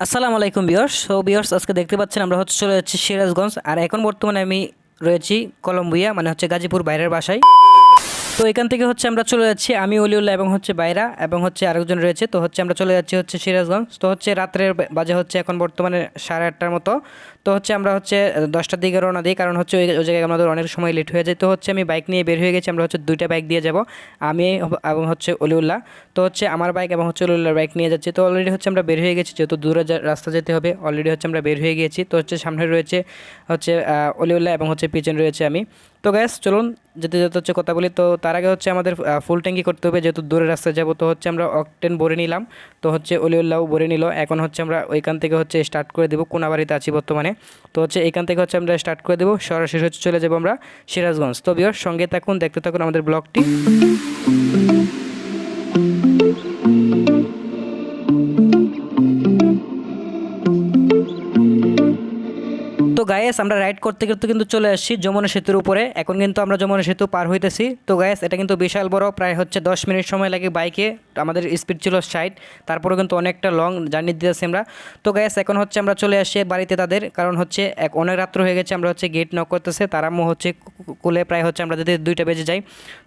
আসসালামু আলাইকুম বিয়র্স সো বিয়র্স আজকে দেখতে পাচ্ছেন আমরা হচ্ছে চলে যাচ্ছি সিরাজগঞ্জ। আর এখন বর্তমানে আমি রয়েছি কলম্বিয়া মানে হচ্ছে গাজীপুর বাইরের বাসায়। তো এখান থেকে হচ্ছে আমরা চলে যাচ্ছি আমি, অলিউল্লাহ এবং হচ্ছে বাইরা এবং হচ্ছে আরেকজন রয়েছে। তো হচ্ছে আমরা চলে যাচ্ছি হচ্ছে সিরাজগঞ্জ। তো হচ্ছে রাত্রের বাজে হচ্ছে এখন বর্তমানে সাড়ে আটটার মতো। তো হচ্ছে আমরা হচ্ছে দশটার দিকে রওনা দিই কারণ হচ্ছে ওই জায়গায় আমাদের অনেক সময় লেট হয়ে যায়। তো হচ্ছে আমি বাইক নিয়ে বের হয়ে গেছি, আমরা হচ্ছে দুইটা বাইক দিয়ে যাব। আমি এবং হচ্ছে অলিউল্লাহ। তো হচ্ছে আমার বাইক এবং হচ্ছে অলিউল্লাহর বাইক নিয়ে যাচ্ছি। তো অলরেডি হচ্ছে আমরা বের হয়ে গেছি, যেহেতু দূরে রাস্তা যেতে হবে অলরেডি হচ্ছে আমরা বের হয়ে গিয়েছি তো হচ্ছে সামনে রয়েছে হচ্ছে অলিউল্লাহ এবং হচ্ছে পিছনে রয়েছে আমি। তো গ্যাস চলুন, যেতে যেতে হচ্ছে কথা বলি। তো তার আগে হচ্ছে আমাদের ফুল ট্যাঙ্কি করতে হবে। যেহেতু দূরে রাস্তায় যাব, তো হচ্ছে আমরা অকটেন ভরে নিলাম। তো হচ্ছে অলিউল্লাহ ভরে নিল। এখন হচ্ছে আমরা ওইখান থেকে হচ্ছে স্টার্ট করে দেবো। কোনাবাড়িতে আছি বর্তমানে। তো হচ্ছে এখান থেকে হচ্ছে আমরা স্টার্ট করে দেবো। সরাসরি হচ্ছে চলে যাব আমরা সিরাজগঞ্জ। তো বিয়র সঙ্গে থাকুন, দেখতে থাকুন আমাদের ব্লগটি গায়েস আমরা রাইড করতে করতে কিন্তু চলে আসছি যমুনা সেতুর উপরে। এখন কিন্তু আমরা যমুনা সেতু পার হইতেছি। তো গায়েস এটা কিন্তু বিশাল বড়, প্রায় হচ্ছে দশ মিনিট সময় লাগে বাইকে আমাদের স্পিড ছিল ষাট তারপরে কিন্তু অনেকটা লং জার্নি দিতেছি আমরা। তো গায়েস এখন হচ্ছে আমরা চলে আসছি বাড়িতে তাদের, কারণ হচ্ছে এক অনেক রাত্র হয়ে গেছে, আমরা হচ্ছে গেট নক করতেছে। তার আম্মু হচ্ছে কুলে প্রায় হচ্ছে আমরা যদি দুইটা বেজে যাই।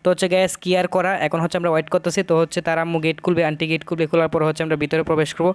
তো হচ্ছে গ্যাস কি আর করা? এখন হচ্ছে আমরা ওয়েট করতেছি। তো হচ্ছে তার আম্মু গেট খুলবে আন্টি গেট খুলবে, খোলার পর হচ্ছে আমরা ভিতরে প্রবেশ করব।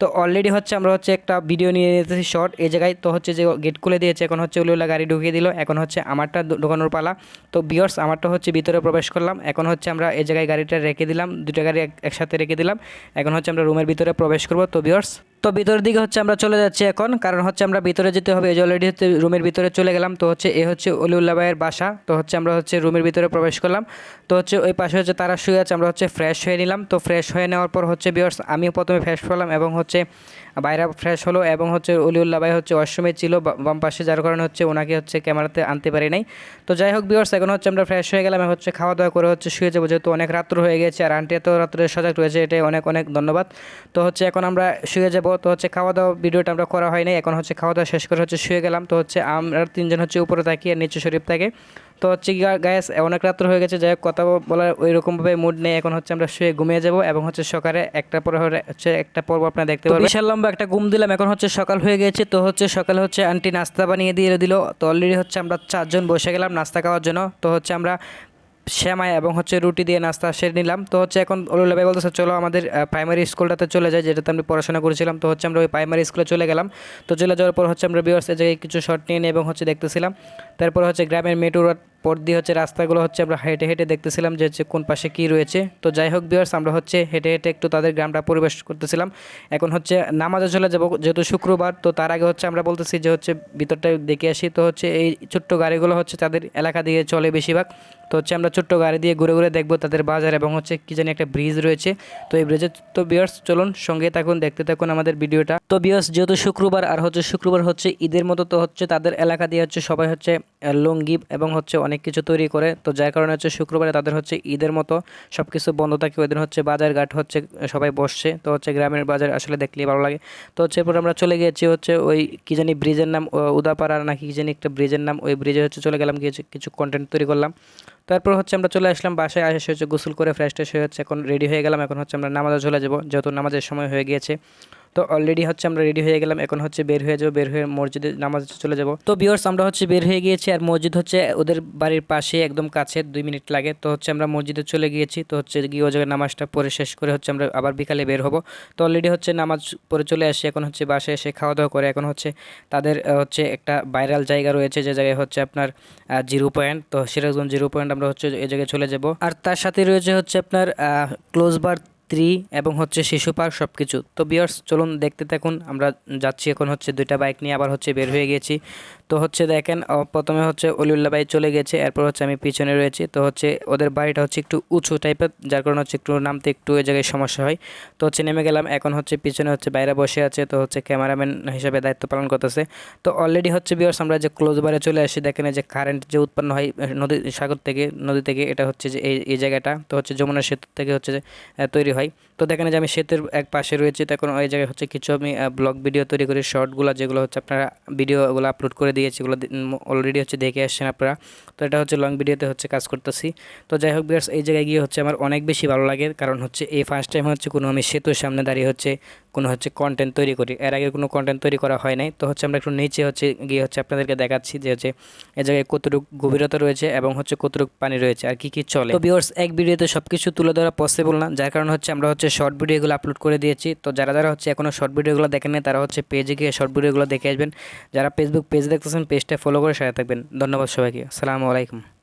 তো অলরেডি হচ্ছে আমরা হচ্ছে একটা ভিডিও নিয়ে নিতেছি শর্ট এই জায়গায় তো হচ্ছে যে গেট খুলে দিয়েছে। এখন হচ্ছে ওলিওলা গাড়ি ঢুকিয়ে দিল। এখন হচ্ছে আমারটা ঢুকানোর পালা। তো বিয়র্স আমারটা হচ্ছে ভিতরে প্রবেশ করলাম। এখন হচ্ছে আমরা এই জায়গায় গাড়িটা রেখে দিলাম। দুটো গাড়ি একসাথে রেখে দিলাম। এখন হচ্ছে আমরা রুমের ভিতরে প্রবেশ করব। তো বিয়ার্স তো ভিতরের দিকে হচ্ছে আমরা চলে যাচ্ছি এখন, কারণ হচ্ছে আমরা ভিতরে যেতে হবে, এই যে অলরেডি হচ্ছে রুমের ভিতরে চলে গেলাম, তো হচ্ছে এ হচ্ছে অলিউল্লাহ ভাইয়ের বাসা, তো হচ্ছে আমরা হচ্ছে রুমের ভিতরে প্রবেশ করলাম, তো হচ্ছে ওই পাশে হচ্ছে তারা শুয়ে আছে, আমরা হচ্ছে ফ্রেশ হয়ে নিলাম, তো ফ্রেশ হয়ে নেওয়ার পর হচ্ছে বিয়ার্স আমি প্রথমে ফ্রেশ হলাম এবং হচ্ছে বাইরে ফ্রেশ হলো এবং হচ্ছে অলিউল্লাহ ভাই হচ্ছে ওয়াশরুমে ছিল বাম পাশে, যার কারণে হচ্ছে ওনাকে হচ্ছে ক্যামেরাতে আনতে পারি নাই। তো যাই হোক বিয়ার্স এখন হচ্ছে আমরা ফ্রেশ হয়ে গেলাম, হচ্ছে খাওয়া দাওয়া করে হচ্ছে শুয়ে যাব, যেহেতু অনেক রাত্র হয়ে গেছে, আর আন্টি এত রাত্রে সজাগ রয়েছে, এটাই অনেক অনেক ধন্যবাদ। তো হচ্ছে এখন আমরা শুয়ে যাব তো হচ্ছে খাওয়া দাওয়া ভিডিওটা আমরা করা হয়নি এখন হচ্ছে খাওয়া দাওয়া শেষ করে হচ্ছে শুয়ে গেলাম। তো হচ্ছে আমরা তিনজন হচ্ছে উপরে থাকি আর নিচে শরীফ থাকে। তো হচ্ছে গ্যাস অনেক রাত্র হয়ে গেছে যাই হোক কথা বলার ওই রকমভাবে মুড নেই। এখন হচ্ছে আমরা শুয়ে ঘুমিয়ে যাব এবং হচ্ছে সকালে একটা পরে হচ্ছে একটা পর্ব আপনারা দেখতে পাবেন বিশাল লম্বা একটা ঘুম দিলাম এখন হচ্ছে সকাল হয়ে গেছে। তো হচ্ছে সকালে হচ্ছে আন্টি নাস্তা বানিয়ে দিয়ে দিল। তো অলরেডি হচ্ছে আমরা চারজন বসে গেলাম নাস্তা খাওয়ার জন্য। তো হচ্ছে আমরা শ্যামাই এবং হচ্ছে রুটি দিয়ে নাস্তা সেরে নিলাম। তো হচ্ছে এখন অলুল্লা ভাই বলতেছে, চলো আমাদের প্রাইমারি স্কুলটাতে চলে যাই, যেটাতে আমি পড়াশোনা করেছিলাম। তো হচ্ছে আমরা ওই প্রাইমারি স্কুলে চলে গেলাম। তো চলে যাওয়ার পর হচ্ছে আমরা বিওর্সের জায়গায় কিছু শর্ট নিয়ে নিই এবং হচ্ছে দেখতেছিলাম। তারপর হচ্ছে গ্রামের মেট্রো পর দিয়ে হচ্ছে রাস্তাগুলো হচ্ছে আমরা হেঁটে হেঁটে দেখতেছিলাম যে হচ্ছে কোন পাশে কী রয়েছে। তো যাই হোক বিয়ার্স আমরা হচ্ছে হেঁটে হেঁটে একটু তাদের গ্রামটা পরিবেশ করতেছিলাম। এখন হচ্ছে নামাজে চলে যাব, যেহেতু শুক্রবার, তো তার আগে হচ্ছে আমরা বলতেছি যে হচ্ছে ভিতরটা দেখে আসি। তো হচ্ছে এই ছোট্ট গাড়িগুলো হচ্ছে তাদের এলাকা দিয়ে চলে বেশিরভাগ। তো হচ্ছে আমরা ছোট্ট গাড়ি দিয়ে ঘুরে ঘুরে দেখব তাদের বাজার এবং হচ্ছে কী জানি একটা ব্রিজ রয়েছে। তো এই ব্রিজে তো বিয়ার্স চলুন সঙ্গে থাকুন, দেখতে থাকুন আমাদের ভিডিওটা তো বিয়ার্স যেহেতু শুক্রবার, আর হচ্ছে শুক্রবার হচ্ছে ঈদের মতো, তো হচ্ছে তাদের এলাকা দিয়ে হচ্ছে সবাই হচ্ছে লুঙ্গি এবং হচ্ছে অনেক কিছু তৈরি করে। তো যার কারণে হচ্ছে শুক্রবারে তাদের হচ্ছে ঈদের মতো সব কিছু বন্ধ থাকে। ওই দিন হচ্ছে বাজার ঘাট হচ্ছে সবাই বসছে। তো হচ্ছে গ্রামের বাজার আসলে দেখলেই ভালো লাগে। তো হচ্ছে এরপর আমরা চলে গিয়েছি হচ্ছে ওই কি জানি ব্রিজের নাম উদাপাড়া নাকি কি জানি একটা ব্রিজের নাম। ওই ব্রিজে হচ্ছে চলে গেলাম গিয়ে কিছু কন্টেন্ট তৈরি করলাম। তারপর হচ্ছে আমরা চলে আসলাম, বাসায় আসে হচ্ছে গোসল করে ফ্রেশ ট্রেশ হয়ে হচ্ছে এখন রেডি হয়ে গেলাম। এখন হচ্ছে আমরা নামাজে চলে যাব, যেহেতু নামাজের সময় হয়ে গিয়েছে। তো অলরেডি হচ্ছে আমরা রেডি হয়ে গেলাম, এখন হচ্ছে বের হয়ে যাব, বের হয়ে মসজিদে নামাজ চলে যাব। তো বিয়ার্স আমরা হচ্ছে বের হয়ে গিয়েছি আর মসজিদ হচ্ছে ওদের বাড়ির পাশে, একদম কাছে, দুই মিনিট লাগে। তো হচ্ছে আমরা মসজিদে চলে গিয়েছি, তো হচ্ছে গিয়ে ওই জায়গায় নামাজটা পরে শেষ করে হচ্ছে আমরা আবার বিকালে বের হব। তো অলরেডি হচ্ছে নামাজ পরে চলে আসি, এখন হচ্ছে বাসায় এসে খাওয়া দাওয়া করে, এখন হচ্ছে তাদের হচ্ছে একটা ভাইরাল জায়গা রয়েছে, যে জায়গায় হচ্ছে আপনার জিরো পয়েন্ট তো সিরাজগঞ্জ জিরো পয়েন্ট আমরা হচ্ছে এই জায়গায় চলে যাব। আর তার সাথে রয়েছে হচ্ছে আপনার ক্লোজ থ্রি এবং হচ্ছে শিশু পার্ক সব কিছু তো বিয়ার্স চলুন দেখতে থাকুন, আমরা যাচ্ছি এখন হচ্ছে দুইটা বাইক নিয়ে, আবার হচ্ছে বের হয়ে গেছি। তো হচ্ছে দেখেন প্রথমে হচ্ছে অলিউল্লাহ ভাই চলে গেছে, এরপর হচ্ছে আমি পিছনে রয়েছি। তো হচ্ছে ওদের বাড়িটা হচ্ছে একটু উঁচু টাইপের যার কারণে হচ্ছে একটু নামতে একটু ওই জায়গায় সমস্যা হয়। তো হচ্ছে নেমে গেলাম, এখন হচ্ছে পিছনে হচ্ছে বাইরে বসে আছে, তো হচ্ছে ক্যামেরাম্যান হিসেবে দায়িত্ব পালন করতেছে। তো অলরেডি হচ্ছে বিয়ার্স আমরা যে ক্লোজ বারে চলে আসি, দেখেন যে কারেন্ট যে উৎপন্ন হয় নদী, সাগর থেকে, নদী থেকে, এটা হচ্ছে যে এই এই জায়গাটা। তো হচ্ছে যমুনা সেতু থেকে হচ্ছে যে তৈরি হয়। তো দেখেন যে আমি সেতুর এক পাশে রয়েছি তখন ওই জায়গায় হচ্ছে কিছু আমি ব্লগ ভিডিও তৈরি করি শর্টগুলো যেগুলো হচ্ছে আপনারা ভিডিওগুলো আপলোড করে দিয়েছি, এগুলো অলরেডি হচ্ছে দেখে আসছেন আপনারা। তো এটা হচ্ছে লং ভিডিওতে হচ্ছে কাজ করতেছি। তো যাই হোক বিয়ার্স এই জায়গায় গিয়ে হচ্ছে আমার অনেক বেশি ভালো লাগে, কারণ হচ্ছে এই ফার্স্ট টাইম হচ্ছে কোনো আমি সেতুর সামনে দাঁড়িয়ে হচ্ছে কোনো হচ্ছে কন্টেন্ট তৈরি করি। এর আগে কোনো কন্টেন্ট তৈরি করা হয় নাই। তো হচ্ছে আমরা একটু নিচে হচ্ছে গিয়ে হচ্ছে আপনাদেরকে দেখাচ্ছি যে হচ্ছে এ জায়গায় কতটুকু গভীরতা রয়েছে এবং হচ্ছে কতটুকু পানি রয়েছে আর কি কি চলে। তো ভিউয়ার্স এক ভিডিওতে সব কিছু তুলে ধরা পসিবল না। যার কারণে হচ্ছে আমরা হচ্ছে শর্ট ভিডিওগুলো আপলোড করে দিয়েছি। তো যারা যারা হচ্ছে এখনও শর্ট ভিডিওগুলো দেখেন তারা হচ্ছে পেজে গিয়ে শর্ট ভিডিওগুলো দেখে আসবেন। যারা ফেসবুক পেজ দেখতেছেন পেজটা ফলো করে সাথে থাকবেন। ধন্যবাদ সবাইকে। আসসালামু আলাইকুম।